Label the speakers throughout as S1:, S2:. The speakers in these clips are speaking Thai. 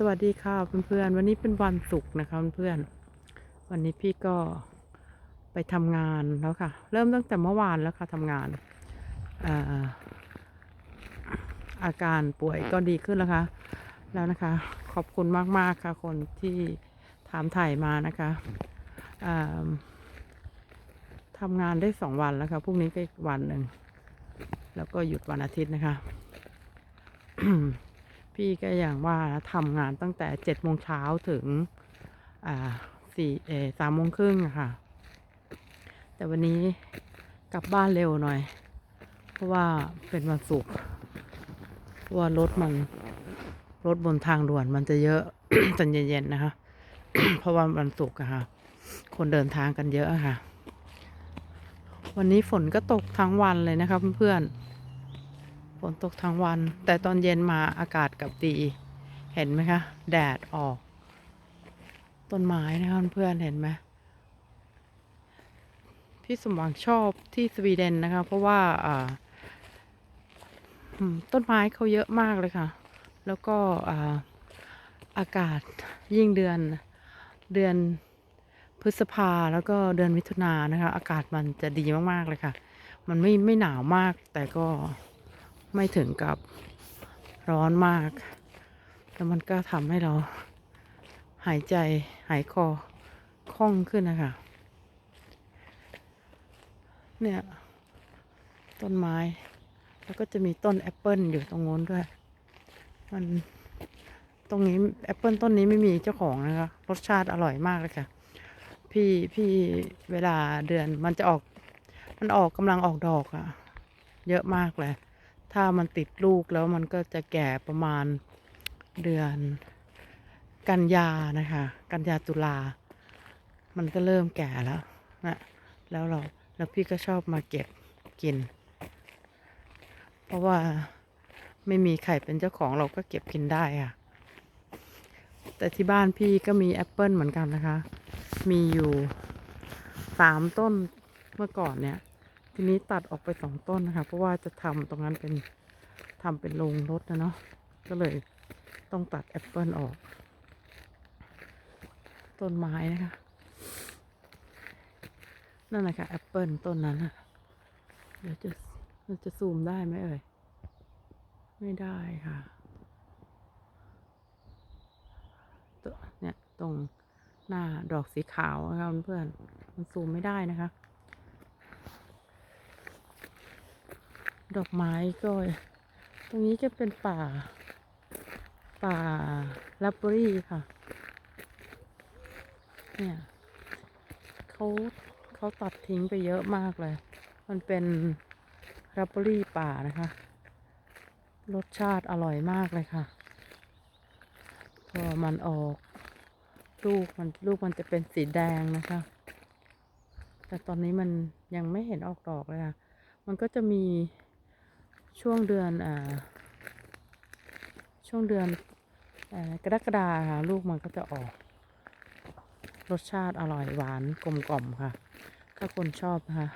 S1: สวัสดีค่ะเพื่อนๆ วันนี้เป็นวันศุกร์นะคะเพื่อนๆ วันนี้พี่ก็ไปทำงานแล้วค่ะ เริ่มตั้งแต่เมื่อวานแล้วค่ะทำงานอาอาการป่วยก็ดีขึ้นแล้วค่ะ แล้วนะคะ ขอบคุณมากๆค่ะ คนที่ถามถ่ายมานะคะอ่าทำงานได้สองวันแล้วค่ะพรุ่งนี้ก็อีกวันหนึ่ง แล้วก็หยุดวันอาทิตย์นะคะ พี่ก็อย่างว่าทำงานตั้งแต่เจ็ดโมงเช้าถึงอ่าสี่เอสามโมงครึ่งค่ะ แต่วันนี้กลับบ้านเร็วหน่อย เพราะว่าเป็นวันศุกร์เพราะว่ารถมันรถบนทางด่วนมันจะเยอะตอนเย็นๆนะคะ เพราะว่าวันศุกร์อะค่ะ คนเดินทางกันเยอะอะค่ะ วันนี้ฝนก็ตกทั้งวันเลยนะคะเพื่อนๆ ฝนตกทั้งวัน แต่ตอนเย็นมาอากาศกับดี เห็นไหมคะ แดดออก ต้นไม้นะคะเพื่อนเห็นไหมพี่สมหวังชอบที่สวีเดนนะคะ เพราะว่าต้นไม้เขาเยอะมากเลยค่ะ แล้วก็อากาศยิ่งเดือนเดือนพฤษภาแล้วก็เดือนมิถุนายนนะคะ อากาศมันจะดีมากๆเลยค่ะ มันไม่ไม่หนาวมากแต่ก็ ไม่ถึงกับร้อนมาก แล้วมันก็ทำให้เราหายใจหายคอคล่องขึ้นนะคะ เนี่ย ต้นไม้ แล้วก็จะมีต้นแอปเปิลอยู่ตรงโน้นด้วย มันตรงนี้แอปเปิลต้นนี้ไม่มีเจ้าของนะคะ รสชาติอร่อยมากเลยค่ะ พี่พี่เวลาเดือนมันจะออก มันออกกำลังออกดอกอะเยอะมากเลย ถ้ามันติดลูกแล้วมันก็จะแก่ประมาณเดือน กันยานะคะ กันยาตุลา มันก็เริ่มแก่แล้วนะแล้วเราแล้วพี่ก็ชอบมาเก็บกิน เพราะว่าไม่มีใครเป็นเจ้าของเราก็เก็บกินได้ค่ะ แต่ที่บ้านพี่ก็มีแอปเปิลเหมือนกันนะคะ มีอยู่สามต้นเมื่อก่อนเนี่ย ทีนี้ตัดออกไปสองต้นนะคะ เพราะว่าจะทำตรงนั้นเป็นทำเป็นโรงรถนะเนาะก็เลยต้องตัดแอปเปิลออก ต้นไม้นะคะนั่นแหละค่ะแอปเปิลต้นนั้นอะเดี๋ยวจะเราจะซูมได้ไหมเอ่ย ไม่ได้ค่ะตัวเนี่ยตรงหน้าดอกสีขาวนะคะเพื่อนมันซูมไม่ได้นะคะ ดอกไม้ก็ตรงนี้จะเป็นป่า ป่าลับบรี่ค่ะ เนี่ยเขาเขาตัดทิ้งไปเยอะมากเลย มันเป็นรัปเบอรี่ป่านะคะ รสชาติอร่อยมากเลยค่ะ พอมันออก ลูกมันลูกมันจะเป็นสีแดงนะคะ แต่ตอนนี้มันยังไม่เห็นออกดอกเลยค่ะ มันก็จะมี ช่วงเดือนอ่าช่วงเดือนอกรกฎาค่ะลูกมันก็จะออก รสชาติอร่อยหวานกลมกล่อมค่ะ ถ้าคนชอบนะคะ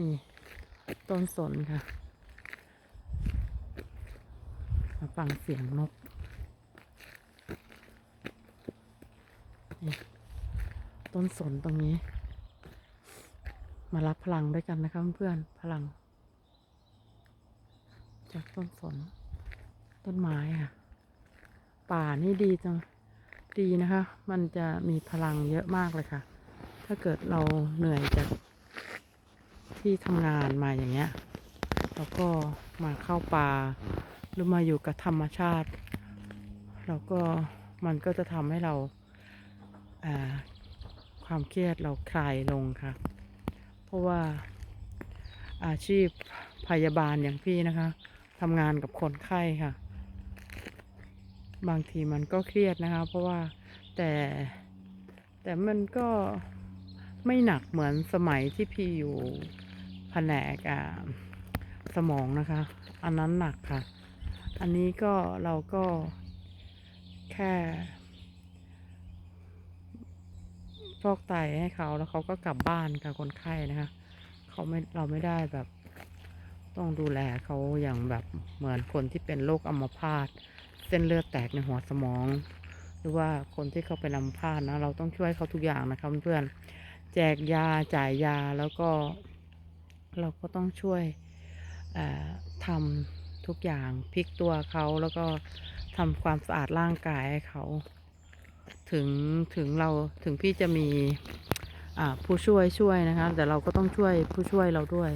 S1: นี่ ต้นสนค่ะ มาฟังเสียงนกนี่ต้นสนตรงนี้ มารับพลังด้วยกันนะคะเพื่อนพลัง จากต้นสนต้นไม้ค่ะ ป่านี่ดีจังดีนะคะ มันจะมีพลังเยอะมากเลยค่ะ ถ้าเกิดเราเหนื่อยจากที่ทำงานมาอย่างเงี้ยแล้วก็มาเข้าป่าหรือมาอยู่กับธรรมชาติ แล้วก็มันก็จะทำให้เราอ่าความเครียดเราคลายลงค่ะ เพราะว่าอาชีพพยาบาลอย่างพี่นะคะ ทำงานกับคนไข้ค่ะ บางทีมันก็เครียดนะคะ เพราะว่าแต่แต่มันก็ไม่หนักเหมือนสมัยที่พี่อยู่แผนกอ่าสมองนะคะ อันนั้นหนักค่ะ อันนี้ก็เราก็แค่ฟอกไตให้เขาแล้วเขาก็กลับบ้านกับคนไข้นะคะ เขาไม่เราไม่ได้แบบ ต้องดูแลเขาอย่างแบบเหมือนคนที่เป็นโรคอัมพาตเส้นเลือดแตกในหัวสมอง หรือว่าคนที่เขาไปนำพาดนะ เราต้องช่วยเขาทุกอย่างนะคะเพื่อนแจกยาจ่ายยาแล้วก็ เราก็ต้องช่วยทำทุกอย่างพลิกตัวเขาแล้วก็ทำความสะอาดร่างกายให้เขา ถึงถึงเราถึงพี่จะมีผู้ช่วยช่วยนะคะแต่เราก็ต้องช่วยผู้ช่วยเราด้วย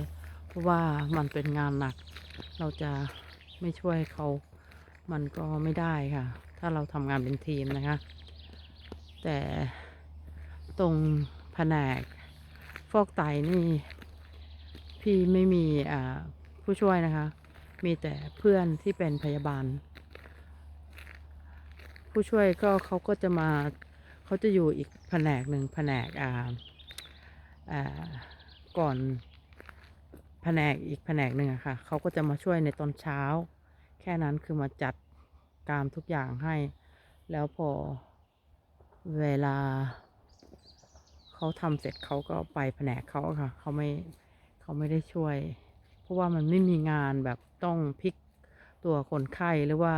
S1: เพราะว่ามันเป็นงานหนัก เราจะไม่ช่วยเขา มันก็ไม่ได้ค่ะ ถ้าเราทำงานเป็นทีมนะคะ แต่ตรงแผนกฟอกไตนี่พี่ไม่มีผู้ช่วยนะคะ มีแต่เพื่อนที่เป็นพยาบาล ผู้ช่วยก็เขาก็จะมาเขาจะอยู่อีกแผนกหนึ่งแผนกอ่าอ่าก่อน แผนกอีกแผนกหนึ่งอะค่ะ เขาก็จะมาช่วยในตอนเช้า แค่นั้นคือมาจัดการทุกอย่างให้ แล้วพอเวลา เขาทำเสร็จเขาก็ไปแผนกเขาค่ะ เขาไม่เขาไม่ได้ช่วย เพราะว่ามันไม่มีงานแบบต้องพลิกตัวคนไข้หรือว่า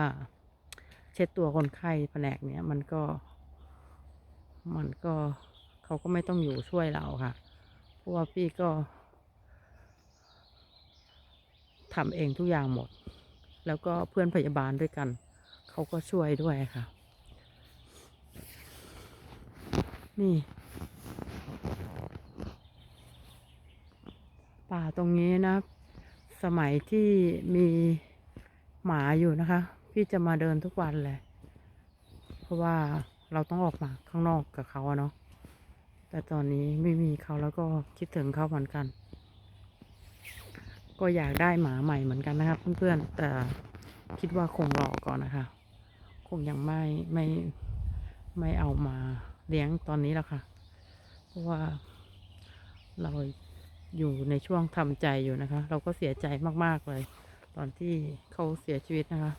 S1: เช็ดตัวคนไข้แผนกเนี้ยมันก็ มันก็เขาก็ไม่ต้องอยู่ช่วยเราค่ะ เพราะว่าพี่ก็ ทำเองทุกอย่างหมด แล้วก็เพื่อนพยาบาลด้วยกัน เขาก็ช่วยด้วยค่ะ นี่ป่าตรงนี้นะ สมัยที่มีหมาอยู่นะคะ พี่จะมาเดินทุกวันเลย เพราะว่าเราต้องออกมาข้างนอกกับเขาเนาะแต่ตอนนี้ไม่มีเขาแล้วก็คิดถึงเขาเหมือนกัน ก็อยากได้หมาใหม่เหมือนกันนะครับเพื่อนๆแต่คิดว่าคงรอก่อนนะคะ คงยังไม่ไม่ไม่เอามาเลี้ยงตอนนี้แล้วค่ะ เพราะว่าเราอยู่ในช่วงทำใจอยู่นะคะ เราก็เสียใจมากๆเลย ตอนที่เขาเสียชีวิตนะคะ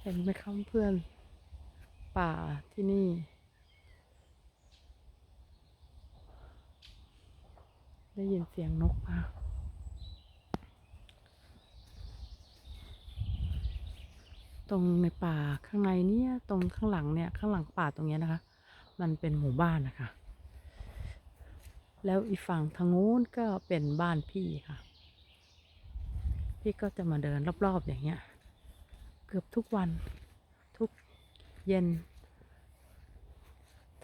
S1: เห็นไหมครับเพื่อนป่าที่นี่ ได้ยินเสียงนกปะตรงในป่าข้างในเนี่ยตรงข้างหลังเนี่ยข้างหลังป่าตรงเนี้ยนะคะ มันเป็นหมู่บ้านนะคะ แล้วอีกฝั่งทางโน้นก็เป็นบ้านพี่ค่ะ พี่ก็จะมาเดินรอบๆอย่างเงี้ย เกือบทุกวันทุกเย็น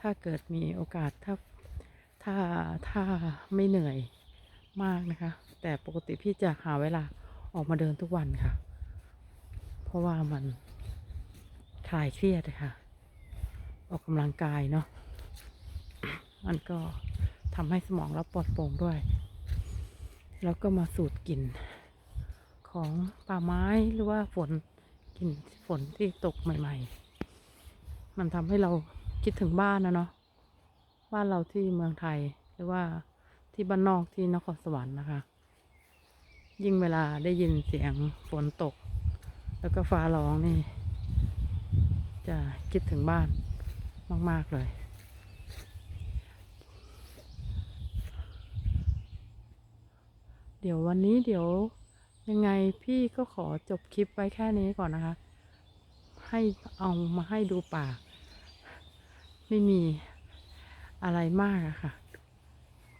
S1: ถ้าเกิดมีโอกาสถ้า ถ้าถ้าไม่เหนื่อยมากนะคะ แต่ปกติพี่จะหาเวลาออกมาเดินทุกวันค่ะ เพราะว่ามันคลายเครียดค่ะ ออกกำลังกายเนาะมันก็ทำให้สมองเราปลอดโปร่งด้วย แล้วก็มาสูดกลิ่นของป่าไม้หรือว่าฝนกลิ่นฝนที่ตกใหม่ ๆ มันทำให้เราคิดถึงบ้านนะเนาะ บ้านเราที่เมืองไทยหรือว่าที่บ้านนอกที่นครสวรรค์นะคะ ยิ่งเวลาได้ยินเสียงฝนตก แล้วก็ฟ้าร้องนี่ จะคิดถึงบ้านมาก ๆ เลย เดี๋ยววันนี้เดี๋ยวยังไงพี่ก็ขอจบคลิปไว้แค่นี้ก่อนนะคะ ให้เอามาให้ดูป่า ไม่มี อะไรมากอะค่ะ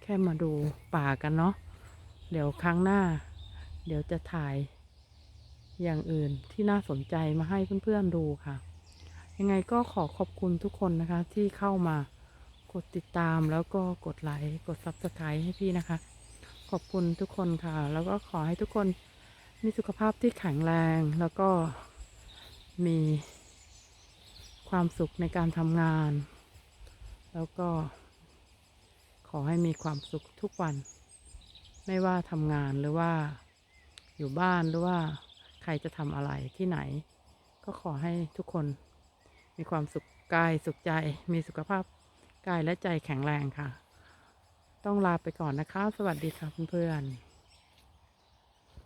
S1: แค่มาดูป่ากันเนาะเดี๋ยวครั้งหน้า เดี๋ยวจะถ่ายอย่างอื่นที่น่าสนใจมาให้เพื่อนๆดูค่ะ ยังไงก็ขอขอบคุณทุกคนนะคะ ที่เข้ามากดติดตามแล้วก็กดไลค์กด Subscribe ให้พี่นะคะ ขอบคุณทุกคนค่ะ แล้วก็ขอให้ทุกคนมีสุขภาพที่แข็งแรงแล้วก็มีความสุขในการทำงาน แล้วก็ ขอให้มีความสุขทุกวัน ไม่ว่าทำงานหรือว่าอยู่บ้านหรือว่าใครจะทำอะไรที่ไหน ก็ขอให้ทุกคนมีความสุขกายสุขใจ มีสุขภาพกายและใจแข็งแรงค่ะ ต้องลาไปก่อนนะคะ สวัสดีค่ะเพื่อนๆ